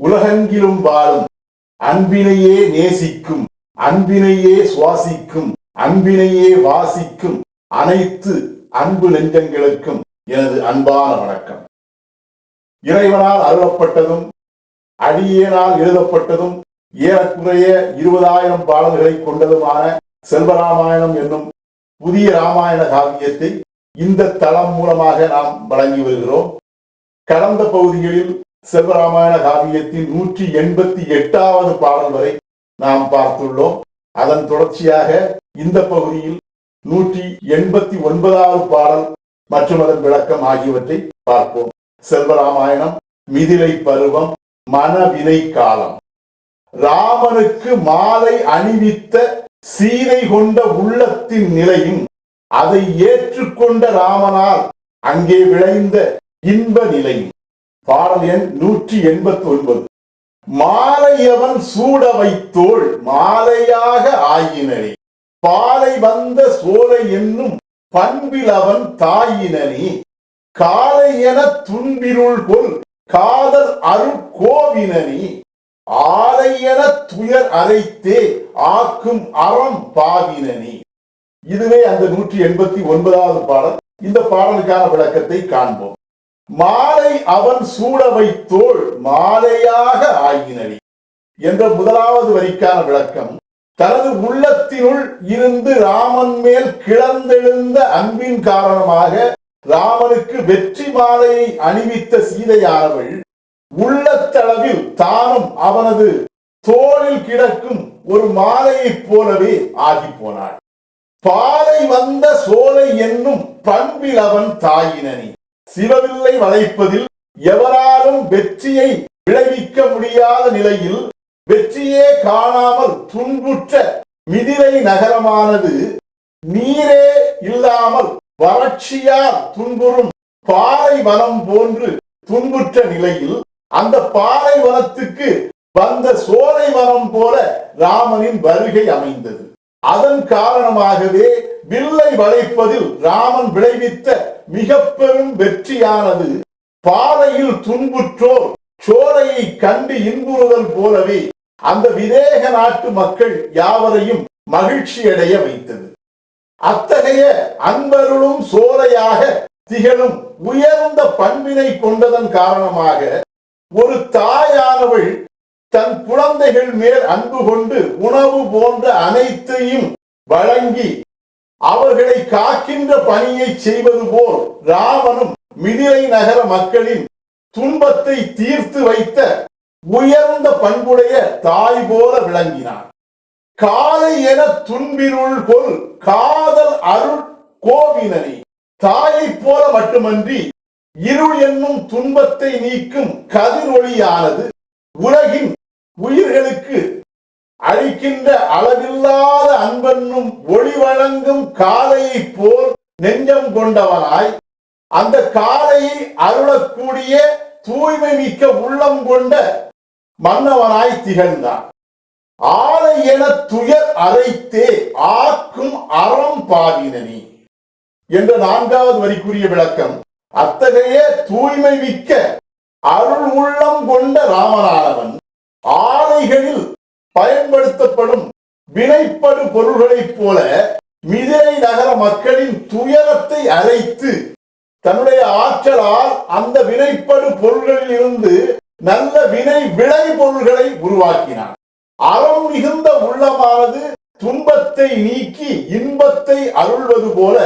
உலகெங்கிலும் வாழும். அன்பினையே நேசிக்கும். அன்பினையே சுவாசிக்கும். அன்பினையே வாசிக்கும். அனைத்து அன்பு நெஞ்சங்களுக்கும் எனது அன்பான வணக்கம். இறைவனால் அருளப்பட்டதும் அடியேனால் எழுதப்பட்டதும் ஏறக்குறைய இருபதாயிரம் பாடல்களை கொண்டதுமான செல்வராமாயணம் என்னும் புதிய ராமாயண காவியத்தை இந்த தளம் மூலமாக நாம் வழங்கி வருகிறோம். கடந்த பகுதிகளில் செல்வராமாயண காவியத்தின் நூற்றி எண்பத்தி எட்டாவது பாடல் வரை நாம் பார்த்துள்ளோம். அதன் தொடர்ச்சியாக இந்த பகுதியில் நூற்றி எண்பத்தி ஒன்பதாவது பாடல் மற்றும் அதன் விளக்கம் ஆகியவற்றை பார்ப்போம். செல்வராமாயணம் மிதிலை பருவம் மனவினை காலம். ராமனுக்கு மாலை அணிவித்த சீதை கொண்ட உள்ளத்தின் நிலையும் அதை ஏற்றுக்கொண்ட ராமனால் அங்கே விளைந்த இன்ப நிலையும். பாடல் எண் நூற்றி எண்பத்தி ஒன்பது மாலையவன் சூட வைத்தோள் மாலையாக ஆயினரே பாலை வந்த சோலை என்னும் பண்பில் அவன் தாயினனி. காலை என துன்பிருள் கொள் காதல் அருட்கோவினனி. ஆலை என துயர் அரைத்தே ஆக்கும் அறம் பாவினனி. இதுவே அந்த நூற்றி எண்பத்தி ஒன்பதாவது பாடல். இந்த பாடலுக்கான விளக்கத்தை காண்போம். மாலை அவன் சூட வைத்தோள் மாலையாக ஆகினடி என்ற முதலாவது வரிக்கான விளக்கம் தனது உள்ளத்தினுள் இருந்து ராமன் மேல் கிளந்தெழுந்த அன்பின் காரணமாக ராமனுக்கு வெற்றி மாலையை அணிவித்த சீதையானவள் உள்ளத்தளவில் தானும் அவனது தோளில் கிடக்கும் ஒரு மாலையைப் போலவே ஆகி போனாள். பாலை வந்த சோலை என்னும் பண்பில் அவன் தாயினனி. சிவவில்லை வளைப்பதில் எவராலும் வெற்றியை விளைவிக்க முடியாத நிலையில் வெற்றியே காணாமல் துன்புற்ற மிதிரை நகரமானது நீரே இல்லாமல் வறட்சியால் துன்புறும் பாறை வனம் போன்று துன்புற்ற நிலையில் அந்த பாறை வனத்துக்கு வந்த சோலை வனம் போல ராமனின் வருகை அமைந்தது. அதன் காரணமாகவே வில்லை வளைப்பதில் ராமன் விளைவித்த மிக பெரும் வெற்றியானது. பாதையில் துன்புற்றோர் சோலையை கண்டு இன்புறுதல் போலவே அந்த விதேக நாட்டு மக்கள் யாவரையும் மகிழ்ச்சியடைய வைத்தது. அத்தகைய அன்பருளும் சோலையாக திகழும் உயர்ந்த பண்பினை கொண்டதன் காரணமாக ஒரு தாயானவள் தன் குழந்தைகள் மேல் அன்பு கொண்டு உணவு போன்ற அனைத்தையும் வழங்கி அவர்களை காக்கின்ற பணியை செய்வது போல் ராமனும் மிதிரை நகர மக்களின் துன்பத்தை தீர்த்து வைத்த உயர்ந்த பண்புடைய தாய் போல விளங்கினான் காலை என துன்பிருள் கொள் காதல் அருள் கோவினனி. தாயைப் போல மட்டுமன்றி இருள் என்னும் துன்பத்தை நீக்கும் கதிரொளியானது உலகின் உயிர்களுக்கு அழிக்கின்ற அளவில்லாத அன்பென்னும் ஒளி வழங்கும் காலையை போல் நெஞ்சம் கொண்டவனாய் அந்த காலையை அருளக்கூடிய தூய்மை மிக்க உள்ளம் கொண்ட மன்னவனாய் திகழ்ந்தான். ஆலை என துயர் அரைத்தே ஆக்கும் அறம் பாவினனி என்ற நான்காவது வரிக்குரிய விளக்கம். அத்தகைய தூய்மை மிக்க அருள் உள்ளம் கொண்ட ராமநாதவன் ஆலைகளில் பயன்படுத்தப்படும் வினைப்படு பொருள்களைப் போல மிதிரை நகர மக்களின் துயரத்தை அழைத்து தன்னுடைய ஆற்றலால் அந்த வினைப்படு பொருள்களில் இருந்து நல்ல வினை விளை பொருள்களை உருவாக்கினான். அறம் மிகுந்த உள்ளமானது துன்பத்தை நீக்கி இன்பத்தை அருள்வது போல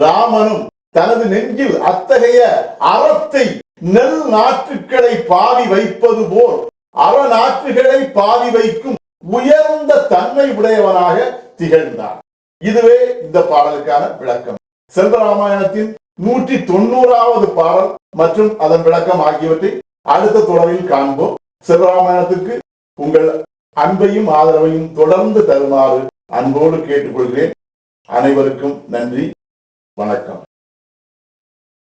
ராமனும் தனது நெஞ்சில் அத்தகைய அறத்தை நெல் நாற்றுக்களை பாவி வைப்பது போல் அறநாற்றுகளை பாவி வைக்கும் உயர்ந்த தன்மை உடையவனாக திகழ்ந்தான். இதுவே இந்த பாடலுக்கான விளக்கம். செல்வராமாயணத்தின் நூற்றி தொண்ணூறாவது பாடல் மற்றும் அதன் விளக்கம் ஆகியவற்றை அடுத்த தொடரில் காண்போம். செல்வராமாயணத்துக்கு உங்கள் அன்பையும் ஆதரவையும் தொடர்ந்து தருமாறு அன்போடு கேட்டுக்கொள்கிறேன். அனைவருக்கும் நன்றி. வணக்கம்.